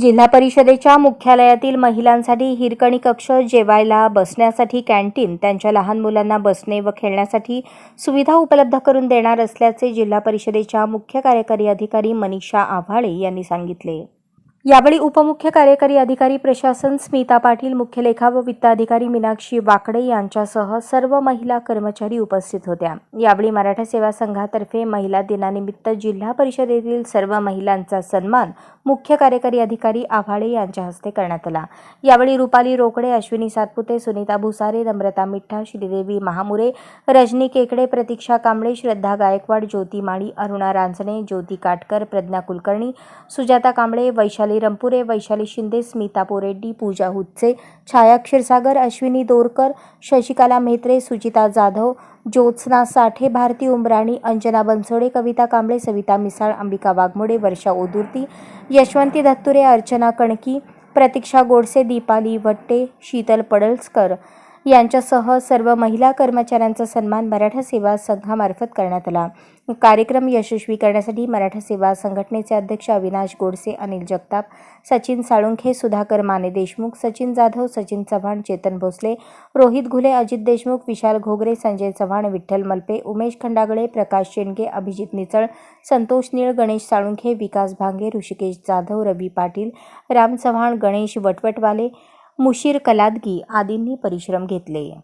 जिल्हा परिषदेच्या मुख्यालयातील महिलांसाठी हिरकणी कक्ष जेवायला बसण्यासाठी कॅन्टीन त्यांच्या लहान मुलांना बसणे व खेळण्यासाठी सुविधा उपलब्ध करून देणार असल्याचे जिल्हा परिषदेच्या मुख्य कार्यकारी अधिकारी मनीषा आव्हाळे यांनी सांगितले. यावेळी उपमुख्य कार्यकारी अधिकारी प्रशासन स्मिता पाटील मुख्य लेखा व वित्त अधिकारी मीनाक्षी वाकडे यांच्यासह सर्व महिला कर्मचारी उपस्थित होत्या. यावेळी मराठा सेवा संघातर्फे महिला दिनानिमित्त जिल्हा परिषदेतील सर्व महिलांचा सन्मान मुख्य कार्यकारी अधिकारी आव्हाळे यांच्या हस्ते करण्यात आला. यावेळी रुपाली रोकडे अश्विनी सातपुते सुनीता भुसारे नम्रता मिठ्ठा श्रीदेवी महामुरे रजनी केकडे प्रतीक्षा कांबळे श्रद्धा गायकवाड ज्योती माळी अरुणा रांजणे ज्योती काटकर प्रज्ञा कुलकर्णी सुजाता कांबळे वैशाली रंपुरे वैशाली शिंदे स्मिता पोरेड्डी पूजा हुत्से छाया क्षीरसागर अश्विनी दोरकर शशिकला म्हेत्रे सुचिता जाधव ज्योत्स्ना साठे भारती उमराणी अंजना बनसोडे कविता कांबळे सविता मिसाळ अंबिका वाघमोडे वर्षा ओदुर्ती यशवंती धत्तुरे अर्चना कणकी प्रतीक्षा गोडसे दीपाली वट्टे शीतल पडळसकर यांच्यासह सर्व महिला कर्मचाऱ्यांचा सन्मान मराठा सेवा संघामार्फत करण्यात आला. कार्यक्रम यशस्वी करण्यासाठी मराठा सेवा संघटनेचे अध्यक्ष अविनाश गोडसे अनिल जगताप सचिन साळुंखे सुधाकर माने देशमुख सचिन जाधव सचिन चव्हाण चेतन भोसले रोहित घुले अजित देशमुख विशाल घोगरे संजय चव्हाण विठ्ठल मलपे उमेश खंडागळे प्रकाश शेंडगे अभिजित निचळ संतोष निळ गणेश साळुंखे विकास भांगे ऋषिकेश जाधव रवी पाटील राम चव्हाण गणेश वटवटवाले मुशीर कलादगी आदींनी परिश्रम घेतले.